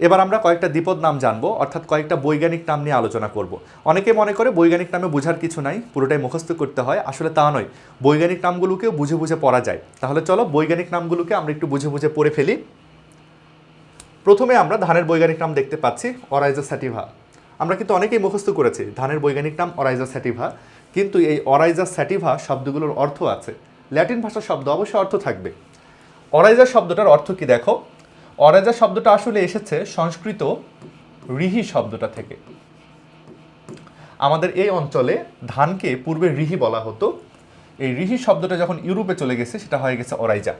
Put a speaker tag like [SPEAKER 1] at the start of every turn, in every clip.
[SPEAKER 1] এবার আমরা কয়েকটা দ্বিপদ নাম জানব, অর্থাৎ কয়েকটা বৈজ্ঞানিক নাম নিয়ে আলোচনা করব। অনেকে মনে করে বৈজ্ঞানিক নামে বোঝার কিছু নাই, পুরোটাই মুখস্থ করতে হয়, আসলে তা নয়। বৈজ্ঞানিক নামগুলোকেও বুঝে বুঝে পড়া যায়। তাহলে চলো বৈজ্ঞানিক নামগুলোকে আমরা একটু বুঝে বুঝে পড়ে ফেলি। প্রথমে আমরা ধানের বৈজ্ঞানিক নাম দেখতে পাচ্ছি, অরাইজা স্যাটিভা। আমরা কিন্তু অনেকেই মুখস্থ করেছি, ধানের বৈজ্ঞানিক নাম অরাইজা স্যাটিভা। কিন্তু এই অরাইজা স্যাটিভা শব্দগুলোর অর্থ আছে। ল্যাটিন ভাষার শব্দ অবশ্যই অর্থ থাকবে। অরাইজা শব্দটার অর্থ কি দেখো? অরাইজা শব্দটা আসলে এসেছে সংস্কৃত রিহি শব্দটা থেকে। আমাদের এই অঞ্চলে ধানকে পূর্বে রিহি বলা হতো। এই রিহি শব্দটা যখন ইউরোপে চলে গেছে, সেটা হয়ে গেছে অরাইজা।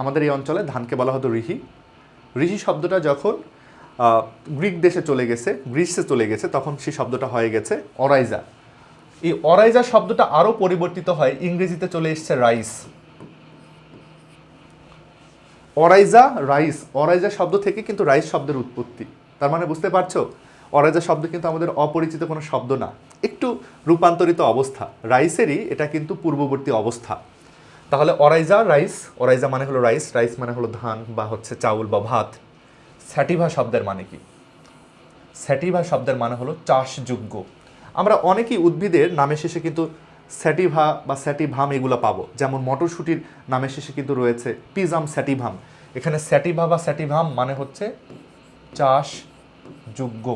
[SPEAKER 1] আমাদের এই অঞ্চলে ধানকে বলা হতো রিহি। ঋষি শব্দটা যখন গ্রিক দেশে চলে গেছে, গ্রিসে চলে গেছে, তখন সেই শব্দটা হয়ে গেছে অরাইজা। এই অরাইজা শব্দটা আরও পরিবর্তিত হয়, ইংরেজিতে চলে এসছে রাইস। অরাইজা রাইস। অরাইজা শব্দ থেকে কিন্তু রাইস শব্দের উৎপত্তি। তার মানে বুঝতে পারছ? অরাইজা শব্দ কিন্তু আমাদের অপরিচিত কোনো শব্দ না। একটু রূপান্তরিত অবস্থা। রাইসেরই এটা কিন্তু পূর্ববর্তী অবস্থা। তাহলে অরাইজা রাইস, অরাইজা মানে হলো রাইস রাইস মানে হলো ধান বা হচ্ছে চাউল বা ভাত। স্যাটিভা শব্দের মানে কি? স্যাটিভা শব্দের মানে হলো চাষযোগ্য। আমরা অনেকেই উদ্ভিদের নামের শেষে কিন্তু স্যাটিভা বা স্যাটিভাম এগুলো পাবো। যেমন মটরশুঁটির নামের শেষে কিন্তু রয়েছে পিজাম স্যাটিভাম। এখানে স্যাটিভা বা স্যাটিভাম মানে হচ্ছে চাষযোগ্য।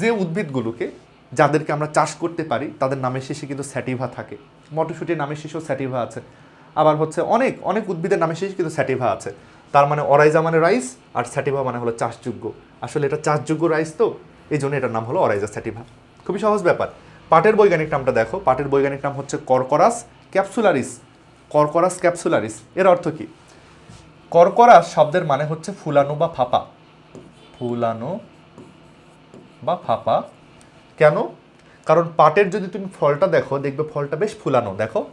[SPEAKER 1] যে উদ্ভিদগুলোকে যাদেরকে আমরা চাষ করতে পারি, তাদের নামের শেষে কিন্তু স্যাটিভা থাকে। মটরশুঁটির নামের শেষেও স্যাটিভা আছে। আবার হচ্ছে অনেক অনেক উদ্ভিদের নামের শেষে কিন্তু স্যাটিভা আছে। তার মানে অরাইজা মানে রাইস আর স্যাটিভা মানে হলো চাষযোগ্য। আসলে এটা চাষযোগ্য রাইস তো এই জন্য এটার নাম হলো অরাইজা স্যাটিভা। খুবই সহজ ব্যাপার। পাটের বৈজ্ঞানিক নামটা দেখো। পাটের বৈজ্ঞানিক নাম হচ্ছে কর্করাস ক্যাপসুলারিস। কর্করাস ক্যাপসুলারিস, এর অর্থ কি? কর্করাস শব্দের মানে হচ্ছে ফুলানো বা ফাঁপা। ফুলানো বা ফাঁপা। কেন? কারণ পাটের যদি তুমি ফলটা দেখো, দেখবে ফলটা বেশ ফুলানো। দেখো,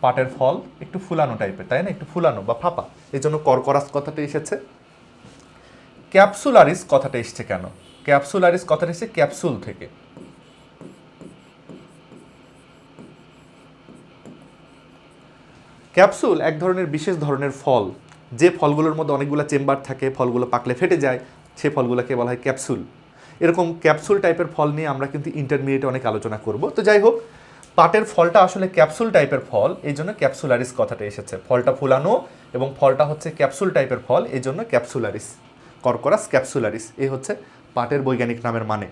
[SPEAKER 1] পাটের ফল একটু ফুলানো টাইপের, তাই না? একটু ফুলানো বা ফাঁপা। এই জন্য কর্করাস কথাটা এসেছে। ক্যাপসুলারিস কথাটা এসছে কেন? ক্যাপসুলারিস কথাটা এসেছে ক্যাপসুল থেকে। ক্যাপসুল এক ধরনের বিশেষ ধরনের ফল। যে ফলগুলোর মধ্যে অনেকগুলো চেম্বার থাকে, ফলগুলো পাকলে ফেটে যায়, সে ফলগুলোকে বলা হয় ক্যাপসুল। এরকম ক্যাপসুল টাইপের ফল নিয়ে আমরা কিন্তু ইন্টারমিডিয়েটে অনেক আলোচনা করব। তো যাই হোক, পাটের ফলটা আসলে ক্যাপসুল টাইপের ফল, এই জন্য ক্যাপসুলারিস কথাটা এসেছে। ফলটা ফুলানো এবং ফলটা হচ্ছে ক্যাপসুল টাইপের ফল, এই জন্য ক্যাপসুলারিস। কর্করাস ক্যাপসুলারিস এই হচ্ছে পাটের বৈজ্ঞানিক নামের মানে।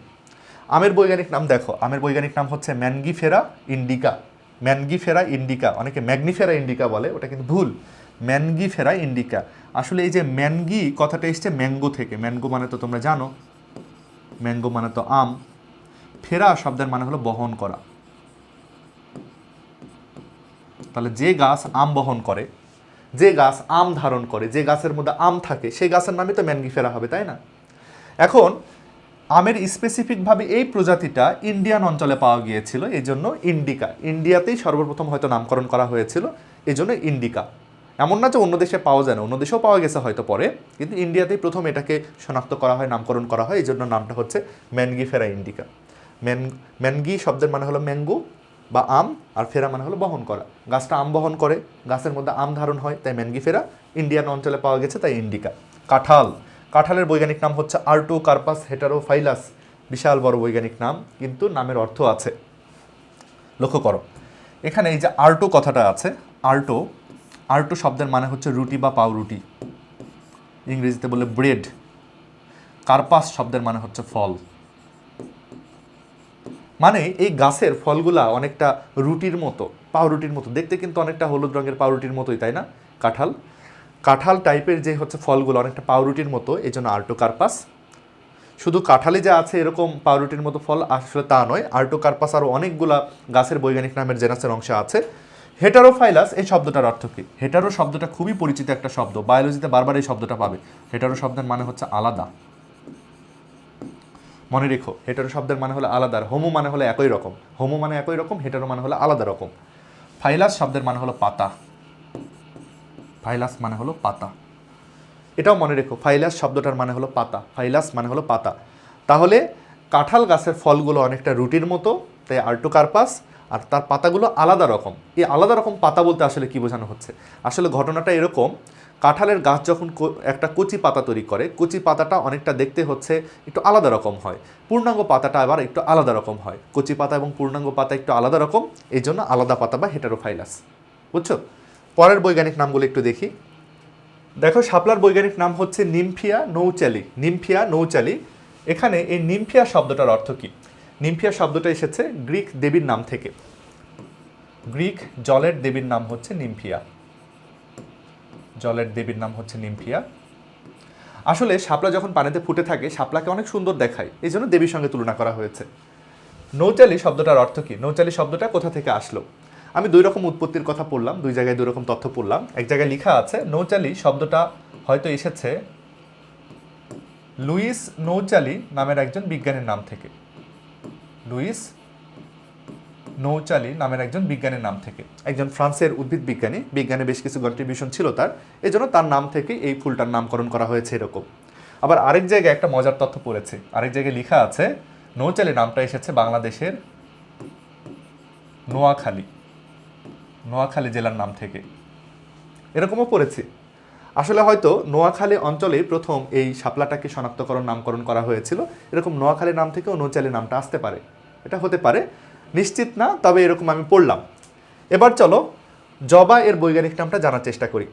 [SPEAKER 1] আমের বৈজ্ঞানিক নাম দেখো। আমের বৈজ্ঞানিক নাম হচ্ছে ম্যানগিফেরা ইন্ডিকা। ম্যানগিফেরা ইন্ডিকা, অনেকে ম্যাগনিফেরা ইন্ডিকা বলে, ওটা কিন্তু ভুল। Mangifera indica. আসলে এই যে ম্যানগি, কথাটা এসছে ম্যাঙ্গো থেকে। ম্যাঙ্গো মানে তো তোমরা জানো। ম্যাঙ্গো মানে তো আম। ফেরা শব্দের মানে হলো বহন করা। তাহলে যে গাছ আম বহন করে, যে গাছ আম ধারণ করে, যে গাছের মধ্যে আম থাকে, সেই গাছের নামই তো ম্যানগিফেরা হবে, তাই না? এখন আমের স্পেসিফিকভাবে এই প্রজাতিটা ইন্ডিয়ান অঞ্চলে পাওয়া গিয়েছিল, এই জন্য ইন্ডিকা ইন্ডিয়াতেই সর্বপ্রথম হয়তো নামকরণ করা হয়েছিল, এই জন্য ইন্ডিকা এমন না যে অন্য দেশে পাওয়া যায় না, অন্য দেশেও পাওয়া গেছে হয়তো পরে, কিন্তু ইন্ডিয়াতেই প্রথম এটাকে শনাক্ত করা হয়, নামকরণ করা হয়, এই জন্য নামটা হচ্ছে ম্যানগি ফেরা ইন্ডিকা ম্যান ম্যানগি শব্দের মানে হলো ম্যাঙ্গো বা আম, আর ফেরা মানে হলো বহন করা। গাছটা আম বহন করে, গাছের মধ্যে আম ধারণ হয়, তাই ম্যানগি ফেরা ইন্ডিয়ান অঞ্চলে পাওয়া গেছে, তাই ইন্ডিকা কাঁঠাল কাঁঠালের বৈজ্ঞানিক নাম হচ্ছে আর্টো কার্পাস হেটারোফাইলাস। বিশাল বড় বৈজ্ঞানিক নাম, কিন্তু নামের অর্থ আছে। লক্ষ্য করো, এখানে এই যে আর্টো কথাটা আছে, আর্টো আর্টো শব্দের মানে হচ্ছে রুটি বা পাউরুটি। ইংরেজিতে বলে ব্রেড। কার্পাস শব্দের মানে হচ্ছে ফল। মানে এই গাছের ফলগুলা অনেকটা রুটির মতো, পাউরুটির মতো। দেখতে কিন্তু অনেকটা হলুদ রঙের পাউরুটির মতোই, তাই না? কাঁঠাল কাঁঠাল টাইপের যে হচ্ছে ফলগুলো অনেকটা পাউরুটির মতো, এই জন্য আর্টোকার্পাস। শুধু কাঁঠালে যে আছে এরকম পাউরুটির মতো ফল আসলে তা নয়, আর্টোকার্পাস আরও অনেকগুলা গাছের বৈজ্ঞানিক নামের জেনাসের অংশ আছে। হেটারোফাইলাস, এই শব্দটার অর্থ কী? হেটারো শব্দটা খুবই পরিচিত একটা শব্দ, বায়োলজিতে বারবার এই শব্দটা পাবে। হেটারো শব্দের মানে হচ্ছে আলাদা। মনে রেখো, হেটারো শব্দের মানে হলো আলাদা হোমো মানে হলো একই রকম। হোমো মানে একই রকম, হেটারো মানে হলো আলাদা রকম। ফাইলাস শব্দের মানে হলো পাতা। ফাইলাস মানে হলো পাতা। এটাও মনে রেখো, ফাইলাস শব্দটার মানে হলো পাতা, ফাইলাস মানে হলো পাতা। তাহলে কাঁঠাল গাছের ফলগুলো অনেকটা রুটির মতো, তাই আর্টোকার্পাস আর তার পাতাগুলো আলাদা রকম। এই আলাদা রকম পাতা বলতে আসলে কি বোঝানো হচ্ছে? আসলে ঘটনাটা এরকম, কাঁঠালের গাছ যখন একটা কচি পাতা তৈরি করে, কচি পাতাটা অনেকটা দেখতে হচ্ছে একটু আলাদা রকম হয়। পূর্ণাঙ্গ পাতাটা আবার একটু আলাদা রকম হয়। কচি পাতা এবং পূর্ণাঙ্গ পাতা একটু আলাদা রকম, এই জন্য আলাদা পাতা বা হেটারোফাইলাস বুঝছ? পরের বৈজ্ঞানিক নামগুলো একটু দেখি। দেখো, শাপলার বৈজ্ঞানিক নাম হচ্ছে নিমফিয়া নৌচালি। নিমফিয়া নৌচালি, এখানে এই নিমফিয়া শব্দটার অর্থ কী? নিমফিয়া শব্দটা এসেছে গ্রিক দেবীর নাম থেকে। গ্রিক জলের দেবীর নাম হচ্ছে নিমফিয়া। জলের দেবীর নাম হচ্ছে নিমফিয়া। আসলে শাপলা যখন পানিতে ফুটে থাকে, শাপলাকে অনেক সুন্দর দেখায়। এই জন্য দেবীর সঙ্গে তুলনা করা হয়েছে। নৌচালি শব্দটার অর্থ কী? নৌচালি শব্দটা কোথা থেকে আসলো? আমি দুই রকম উৎপত্তির কথা পড়লাম, দুই জায়গায় দুই রকম তথ্য পড়লাম। এক জায়গায় লেখা আছে, নৌচালি শব্দটা হয়তো এসেছে লুইস নৌচালি নামের একজন বিজ্ঞানীর নাম থেকে। লুইস নৌচালি নামের একজন বিজ্ঞানীর নাম থেকে। একজন ফ্রান্সের উদ্ভিদ বিজ্ঞানী, বিজ্ঞানে বেশ কিছু কন্ট্রিবিউশন ছিল তার এই জন্য তার নাম থেকে এই ফুলটার নামকরণ করা হয়েছে এরকম। আবার আরেক জায়গায় একটা মজার তথ্য পড়েছে, আরেক জায়গায় লেখা আছে, নৌচালি নামটা এসেছে বাংলাদেশের নোয়াখালী। নোয়াখালী জেলার নাম থেকে। এরকমও পড়েছি। আসলে হয়তো নোয়াখালী অঞ্চলে প্রথম এই শাপলাটাকে শনাক্তকরণ, নামকরণ করা হয়েছিল। এরকম নোয়াখালী নাম থেকেও নৌচালি নামটা আসতে পারে। এটা হতে পারে। নিশ্চিত না, তবে এরকম আমি পড়লাম। এবার চলো জবা এর বৈজ্ঞানিক নামটা জানার চেষ্টা করি।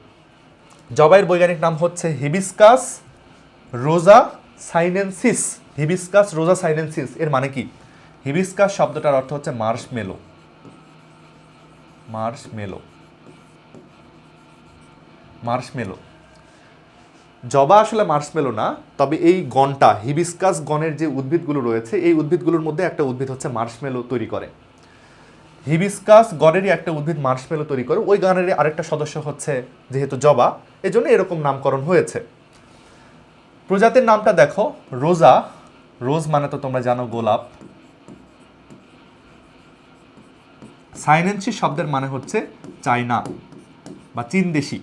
[SPEAKER 1] জবা এর বৈজ্ঞানিক নাম হচ্ছে হিবিস্কাস রোজা সাইনেন্সিস। হিবিস্কাস রোজা সাইনেন্সিস এর মানে কি? হিবিস্কাস শব্দটার অর্থ হচ্ছে মার্শ মেলো মার্শ মেলো জবা আসলে মার্শমেলো না, তবে এই গণটা, হিবিস্কাস গণের যে উদ্ভিদগুলো রয়েছে, এই উদ্ভিদগুলোর মধ্যে একটা উদ্ভিদ হচ্ছে মার্শমেলো তৈরি করে। হিবিস্কাস গণেরই একটা উদ্ভিদ মার্শমেলো তৈরি করে, ওই গানেরই আরেকটা সদস্য হচ্ছে যেহেতু জবা, এজন্য এরকম নামকরণ হয়েছে। প্রজাতির নামটা দেখো, রোজা। রোজ মানে তো তোমরা জানো গোলাপ। সাইনেন্সি শব্দের মানে হচ্ছে চায়না বা চীনদেশি।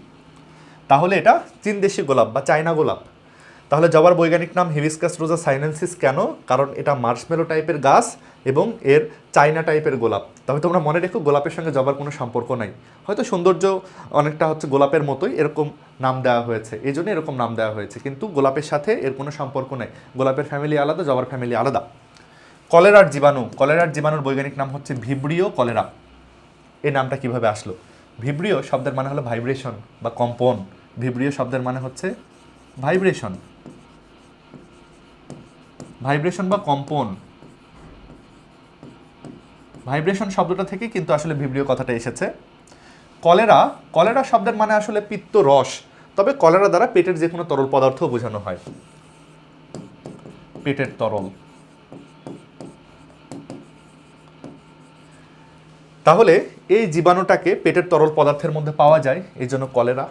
[SPEAKER 1] তাহলে এটা চীনদেশি গোলাপ বা চায়না গোলাপ। তাহলে জবার বৈজ্ঞানিক নাম হিবিস্কাস রোজা সাইনেন্সিস কেন? কারণ এটা মার্শমেলো টাইপের গাছ এবং এর চায়না টাইপের গোলাপ। তবে তোমরা মনে রেখো গোলাপের সঙ্গে জবার কোনো সম্পর্ক নাই। হয়তো সৌন্দর্য অনেকটা হচ্ছে গোলাপের মতোই এরকম নাম দেওয়া হয়েছে। এই জন্য এরকম নাম দেওয়া হয়েছে। কিন্তু গোলাপের সাথে এর কোনো সম্পর্ক নেই। গোলাপের ফ্যামিলি আলাদা, জবার ফ্যামিলি আলাদা। কলেরার জীবাণু। কলেরার জীবাণুর বৈজ্ঞানিক নাম হচ্ছে ভিব্রিও কলেরা। এই নামটা কীভাবে আসলো? ভিব্রিও শব্দের মানে হলো ভাইব্রেশন বা কম্পন। ভিব্রিও শব্দের মানে হচ্ছে ভাইব্রেশন ভাইব্রেশন বা কম্পন। ভাইব্রেশন শব্দটা থেকে কিন্তু আসলে ভিব্রিও কথাটা এসেছে। কলেরা কলেরা শব্দের মানে আসলে পিত্ত রস, তবে কলেরা দ্বারা পেটের যে কোনো তরল পদার্থ বোঝানো হয়। পেটের তরল। তাহলে এই জীবাণুটাকে পেটের তরল পদার্থের মধ্যে পাওয়া যায়, এই জন্য কলেরা।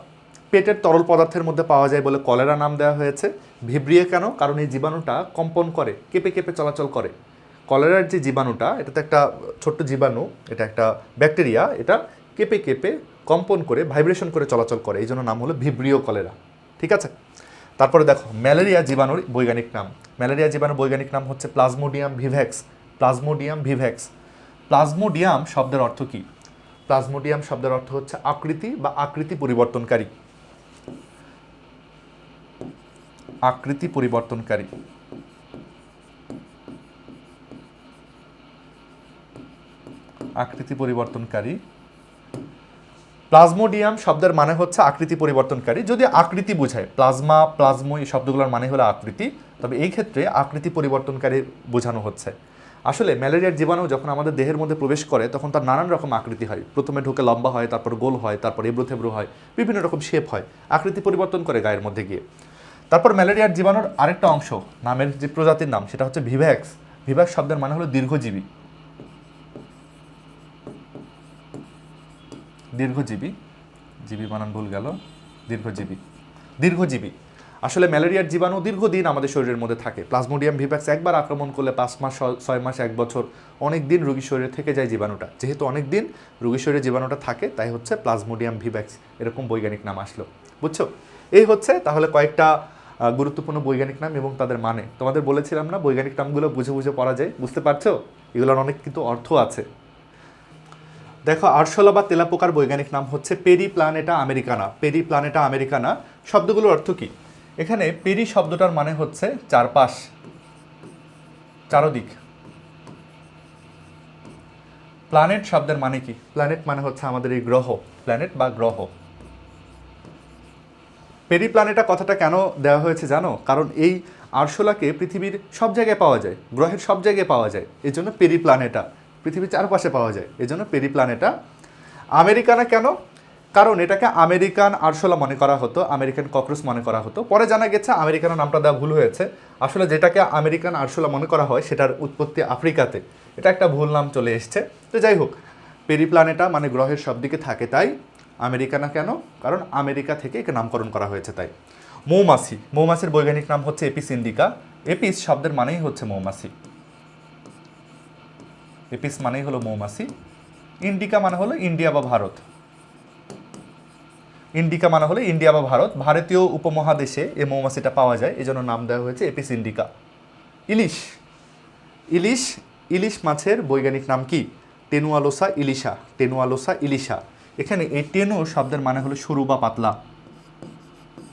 [SPEAKER 1] পেটের তরল পদার্থের মধ্যে পাওয়া যায় বলে কলেরা নাম দেওয়া হয়েছে। ভিব্রিয়ে কেন? কারণ এই জীবাণুটা কম্পন করে, কেঁপে কেঁপে চলাচল করে। কলেরার যে জীবাণুটা এটা তো একটা ছোট্ট জীবাণু, এটা একটা ব্যাকটেরিয়া, এটা কেঁপে কেঁপে কম্পন করে, ভাইব্রেশন করে চলাচল করে। এই জন্য নাম হলো ভিব্রিও কলেরা। ঠিক আছে? তারপরে দেখো, ম্যালেরিয়া জীবাণুর বৈজ্ঞানিক নাম। ম্যালেরিয়া জীবাণুর বৈজ্ঞানিক নাম হচ্ছে plasmodium vivax plasmodium vivax plasmodium শব্দের অর্থ কি? প্লাজমোডিয়াম শব্দের অর্থ হচ্ছে আকৃতি বা আকৃতি পরিবর্তনকারী। আকৃতি পরিবর্তনকারী। আকৃতি পরিবর্তনকারী। প্লাজমোডিয়াম শব্দের মানে হচ্ছে আকৃতি পরিবর্তনকারী। যদি আকৃতি বোঝায়, প্লাজমা প্লাজমো এই শব্দগুলোর মানে হলো আকৃতি, তবে এই ক্ষেত্রে আকৃতি পরিবর্তনকারী বোঝানো হচ্ছে। আসলে ম্যালেরিয়ার জীবাণু যখন আমাদের দেহের মধ্যে প্রবেশ করে, তখন তার নানান রকম আকৃতি হয়। প্রথমে ঢুকে লম্বা হয়, তারপর গোল হয়, তারপর এবড়ো থেবড়ো হয়, বিভিন্ন রকম শেপ হয়, আকৃতি পরিবর্তন করে গায়ের মধ্যে গিয়ে। তারপর ম্যালেরিয়ার জীবাণুর আরেকটা অংশ, নামের যে প্রজাতির নাম, সেটা হচ্ছে ভিভ্যাক্স ভিভ্যাক্স শব্দের মানে হলো দীর্ঘজীবী। দীর্ঘজীবী, জীবী বানান ভুল গেল। দীর্ঘজীবী। দীর্ঘজীবী। আসলে ম্যালেরিয়ার জীবাণু দীর্ঘদিন আমাদের শরীরের মধ্যে থাকে। প্লাজমোডিয়াম ভিভ্যাক্স একবার আক্রমণ করলে পাঁচ মাস, ছয় মাস, এক বছর অনেক দিন রোগীর শরীরে থেকে যায় জীবাণুটা। যেহেতু অনেক দিন রোগীর শরীরে জীবাণুটা থাকে, তাই হচ্ছে প্লাজমোডিয়াম ভিভ্যাক্স এরকম বৈজ্ঞানিক নাম আসলো। বুঝছ? এই হচ্ছে তাহলে কয়েকটা গুরুত্বপূর্ণ বৈজ্ঞানিক নাম এবং তাদের মানে। তোমাদের বলেছিলাম না বৈজ্ঞানিক নামগুলো বুঝে বুঝে পড়া যায়? বুঝতে পারছ? এগুলোর অনেক কিন্তু অর্থ আছে। দেখো, আরশোলা বা তেলাপোকার বৈজ্ঞানিক নাম হচ্ছে periplaneta americana. Periplaneta americana শব্দগুলোর অর্থ কি? এখানে পেরি শব্দটার মানে হচ্ছে চারপাশ, চারদিক। প্ল্যানেট শব্দের মানে কি? প্ল্যানেট মানে হচ্ছে আমাদের এই গ্রহ প্ল্যানেট বা গ্রহ। পেরি প্ল্যানেটা কথাটা কেন দেওয়া হয়েছে জানো? কারণ এই আরশোলাকে পৃথিবীর সব জায়গায় পাওয়া যায়, গ্রহের সব জায়গায় পাওয়া যায় এই জন্য পেরি প্ল্যানেটা পৃথিবীর চারপাশে পাওয়া যায় এই জন্য পেরি প্ল্যানেটা আমেরিকানা কেন? কারণ এটাকে আমেরিকান আরশোলা মনে করা হতো, আমেরিকান ককরোচ মনে করা হতো। পরে জানা গেছে আমেরিকানা নামটা দেওয়া ভুল হয়েছে। আসলে যেটাকে আমেরিকান আরশোলা মনে করা হয় সেটার উৎপত্তি আফ্রিকাতে। এটা একটা ভুল নাম চলে এসছে। তো যাই হোক পেরি প্ল্যানেটা মানে গ্রহের সব দিকে থাকে তাই আমেরিকা না কেন? কারণ আমেরিকা থেকে একে নামকরণ করা হয়েছে তাই। মৌমাছি, মৌমাছির বৈজ্ঞানিক নাম হচ্ছে এপিস ইন্ডিকা এপিস শব্দের মানেই হচ্ছে মৌমাছি। এপিস মানেই হলো মৌমাছি। ইন্ডিকা মানে হলো ইন্ডিয়া বা ভারত। ইন্ডিকা মানে হলো ইন্ডিয়া বা ভারত। ভারতীয় উপমহাদেশে এই মৌমাছিটা পাওয়া যায় এই জন্য নাম দেওয়া হয়েছে এপিস ইন্ডিকা। ইলিশ। ইলিশ ইলিশ মাছের বৈজ্ঞানিক নাম কি? টেনুয়ালোসা ইলিশা। টেনুয়ালোসা ইলিশা। এখানে এই টেনু শব্দের মানে হলো সরু বা পাতলা।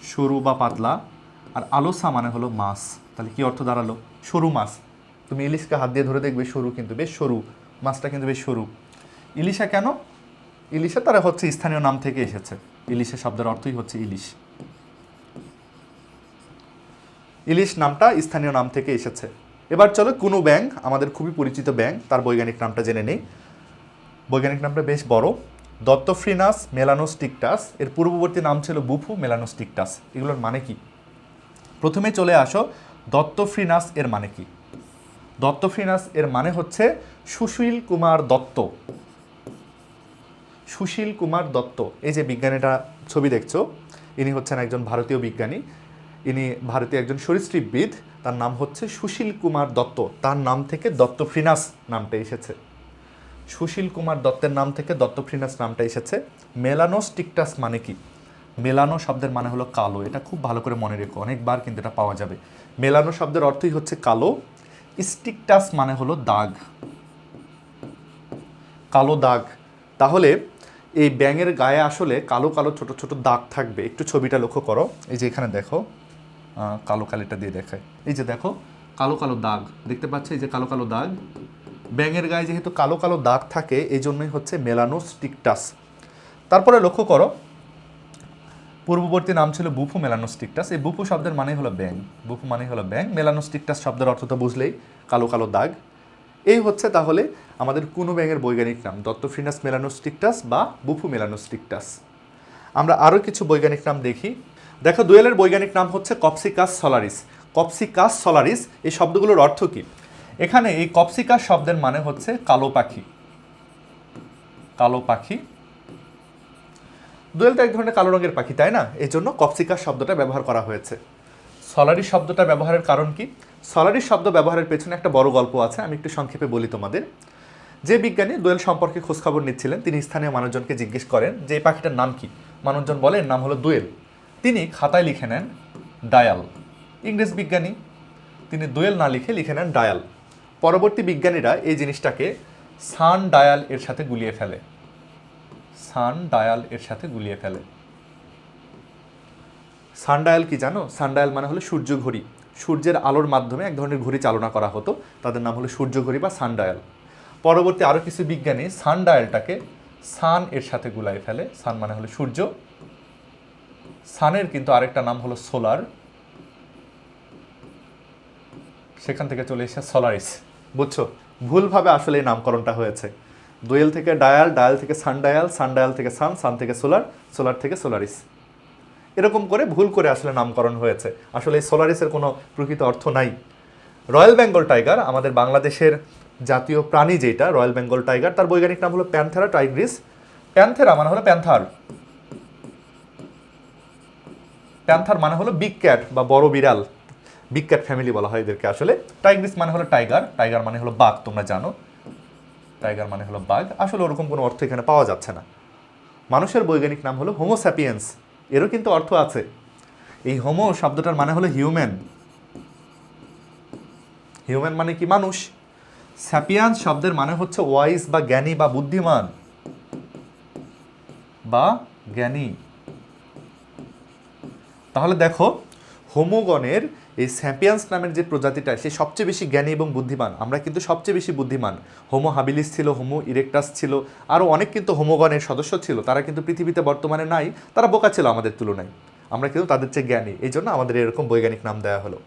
[SPEAKER 1] সরু বা পাতলা। আর আলোসা মানে হলো মাছ। তাহলে কি অর্থ দাঁড়াল? সরু মাছ। তুমি ইলিশকে হাত দিয়ে ধরে দেখবে সরু কিন্তু বেশ সরু। মাছটা কিন্তু বেশ সরু। ইলিশা কেন? ইলিশা তারা হচ্ছে স্থানীয় নাম থেকে এসেছে। ইলিশা শব্দের অর্থই হচ্ছে ইলিশ। ইলিশ নামটা স্থানীয় নাম থেকে এসেছে। এবার চলো কোনো ব্যাং আমাদের খুবই পরিচিত ব্যাং তার বৈজ্ঞানিক নামটা জেনে নেই। বৈজ্ঞানিক নামটা বেশ বড়। দত্তফ্রিনাস মেলানোস্টিকটাস, এর পূর্ববর্তী নাম ছিল বুফু মেলানোস্টিকটাস। এগুলোর মানে কি? প্রথমে চলে আসো, দত্তফ্রিনাস এর মানে কি? দত্তফ্রিনাস এর মানে হচ্ছে সুশীল কুমার দত্ত। সুশীল কুমার দত্ত, এই যে বিজ্ঞানীটা ছবি দেখছ, ইনি হচ্ছেন একজন ভারতীয় বিজ্ঞানী। ইনি ভারতীয় একজন সরীসৃপবিদ, তার নাম হচ্ছে সুশীল কুমার দত্ত। তার নাম থেকে দত্তফ্রিনাস নামটা এসেছে। সুশীল কুমার দত্তের নাম থেকে দত্তফ্রিনাস নামটা এসেছে। মেলানোস্টিকটাস মানে কি? মেলানো শব্দের মানে হলো কালো। এটা খুব ভালো করে মনে রেখো, অনেকবার কিন্তু এটা পাওয়া যাবে। মেলানো শব্দের অর্থই হচ্ছে কালো। স্টিকটাস মানে হলো দাগ। কালো দাগ। তাহলে এই ব্যাঙের গায়ে আসলে কালো কালো ছোট ছোট দাগ থাকবে। একটু ছবিটা লক্ষ্য করো। এই যে এখানে দেখো কালো কালিটা দিয়ে দেখায়। এই যে দেখো, কালো কালো দাগ। দেখতে পাচ্ছ এই যে কালো কালো দাগ? ব্যাঙের গায়ে যেহেতু কালো কালো দাগ থাকে এই জন্যই হচ্ছে মেলানোস্টিকটাস তারপরে লক্ষ্য করো, পূর্ববর্তী নাম ছিল বুফু মেলানোস্টিকটাস এই বুফু শব্দের মানে হলো ব্যাং বুফু মানে হলো ব্যাং মেলানোস্টিকটাস শব্দের অর্থ তো বুঝলেই, কালো কালো দাগ। এই হচ্ছে তাহলে আমাদের কোনো ব্যাঙের বৈজ্ঞানিক নাম দত্তফ্রিনাস মেলানোস্টিকটাস বা বুফু মেলানোস্টিকটাস। আমরা আরও কিছু বৈজ্ঞানিক নাম দেখি। দেখো, দুয়েলের বৈজ্ঞানিক নাম হচ্ছে কপসিকাস সলারিস। কপসিকাস সলারিস, এই শব্দগুলোর অর্থ কী? এখানে এই কপসিকাস শব্দের মানে হচ্ছে কালো পাখি। কালো পাখি। দোয়েল তো এক ধরনের কালো রঙের পাখি, তাই না? এই জন্য কপসিকাস শব্দটা ব্যবহার করা হয়েছে। সলারি শব্দটা ব্যবহারের কারণ কি? সলারি শব্দ ব্যবহারের পেছনে একটা বড় গল্প আছে, আমি একটু সংক্ষেপে বলি তোমাদের। যে বিজ্ঞানী দোয়েল সম্পর্কে খোঁজখবর নিচ্ছিলেন, তিনি স্থানীয় মানুষজনকে জিজ্ঞেস করেন যে এই পাখিটার নাম কি? মানুষজন বলেন, নাম হলো দোয়েল। তিনি খাতায় লিখে নেন, ডায়াল। ইংরেজ বিজ্ঞানী, তিনি দোয়েল না লিখে লিখে নেন, ডায়াল। পরবর্তী বিজ্ঞানীরা এই জিনিসটাকে সান ডায়াল এর সাথে গুলিয়ে ফেলে। সান ডায়াল এর সাথে গুলিয়ে ফেলে। সানডায়াল কি জানো? সানডায়াল মানে হলো সূর্য ঘড়ি। সূর্যের আলোর মাধ্যমে এক ধরনের ঘড়ি চালনা করা হতো। তাদের নাম হলো সূর্য ঘড়ি বা সানডায়াল পরবর্তী আরও কিছু বিজ্ঞানী সানডায়ালটাকে সান এর সাথে গুলাই ফেলে। সান মানে হলো সূর্য। সানের কিন্তু আরেকটা নাম হলো সোলার। সেখান থেকে চলে এসে সোলারিস। বুঝছ? ভুলভাবে আসলে এই নামকরণটা হয়েছে। দোয়েল থেকে ডায়াল ডায়াল থেকে সানডায়াল সানডায়াল থেকে সান সান থেকে সোলার সোলার থেকে সোলারিস। এরকম করে ভুল করে আসলে নামকরণ হয়েছে। আসলে সোলারিসের কোনো প্রকৃত অর্থ নাই। রয়্যাল বেঙ্গল টাইগার আমাদের বাংলাদেশের জাতীয় প্রাণী যেটা রয়্যাল বেঙ্গল টাইগার তার বৈজ্ঞানিক নাম হলো প্যান্থেরা টাইগ্রিস প্যান্থেরা মানে হলো প্যান্থার প্যান্থার মানে হলো বিগ ক্যাট বা বড় বিড়াল। বিগ ক্যাট ফ্যামিলি বলা হয় এদেরকে আসলে। টাইগ্রিস মানে হলো টাইগার টাইগার মানে হলো বাঘ, তোমরা জানো। টাইগার মানে হলো বাঘ। আসলে ওরকম কোনো অর্থ এখানে পাওয়া যাচ্ছে না। মানুষের বৈজ্ঞানিক নাম হলো হোমোস্যাপিয়েন্স এরও কিন্তু অর্থ আছে। এই হোমো শব্দটার মানে হলো হিউম্যান হিউম্যান মানে কি মানুষ? স্যাপিয়ান শব্দের মানে হচ্ছে ওয়াইস বা জ্ঞানী বা বুদ্ধিমান। বা জ্ঞানী। তাহলে দেখো হোমোগণের এই স্যাম্পিয়ান্স নামের যে প্রজাতিটা, সে সবচেয়ে বেশি জ্ঞানী এবং বুদ্ধিমান। আমরা কিন্তু সবচেয়ে বেশি বুদ্ধিমান। হোমো হাবিলিস ছিল, হোমো ইরেকটাস ছিল, আরও অনেক কিন্তু হোমোগনের সদস্য ছিল। তারা কিন্তু পৃথিবীতে বর্তমানে নাই, তারা বোকা ছিল আমাদের তুলনায়। আমরা কিন্তু তাদের চেয়ে জ্ঞানী এই জন্য আমাদের এরকম বৈজ্ঞানিক নাম দেওয়া হলো।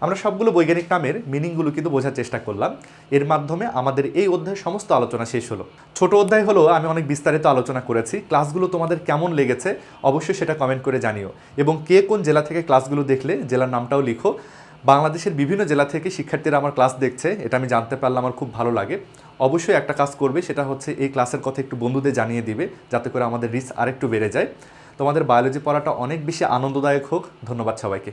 [SPEAKER 1] আমরা সবগুলো বৈজ্ঞানিক নামের মিনিংগুলো কিন্তু বোঝার চেষ্টা করলাম। এর মাধ্যমে আমাদের এই অধ্যায়ের সমস্ত আলোচনা শেষ হলো। ছোট অধ্যায় হলো আমি অনেক বিস্তারিত আলোচনা করেছি। ক্লাসগুলো তোমাদের কেমন লেগেছে অবশ্যই সেটা কমেন্ট করে জানিও। এবং কে কোন জেলা থেকে ক্লাসগুলো দেখলে জেলার নামটাও লিখো। বাংলাদেশের বিভিন্ন জেলা থেকে শিক্ষার্থীরা আমার ক্লাস দেখছে, এটা আমি জানতে পারলে আমার খুব ভালো লাগে। অবশ্যই একটা কাজ করবে, সেটা হচ্ছে এই ক্লাসের কথা একটু বন্ধুদের জানিয়ে দিবে, যাতে করে আমাদের রিস্ক আরেকটু বেড়ে যায়। তোমাদের বায়োলজি পড়াটা অনেক বেশি আনন্দদায়ক হোক। ধন্যবাদ সবাইকে।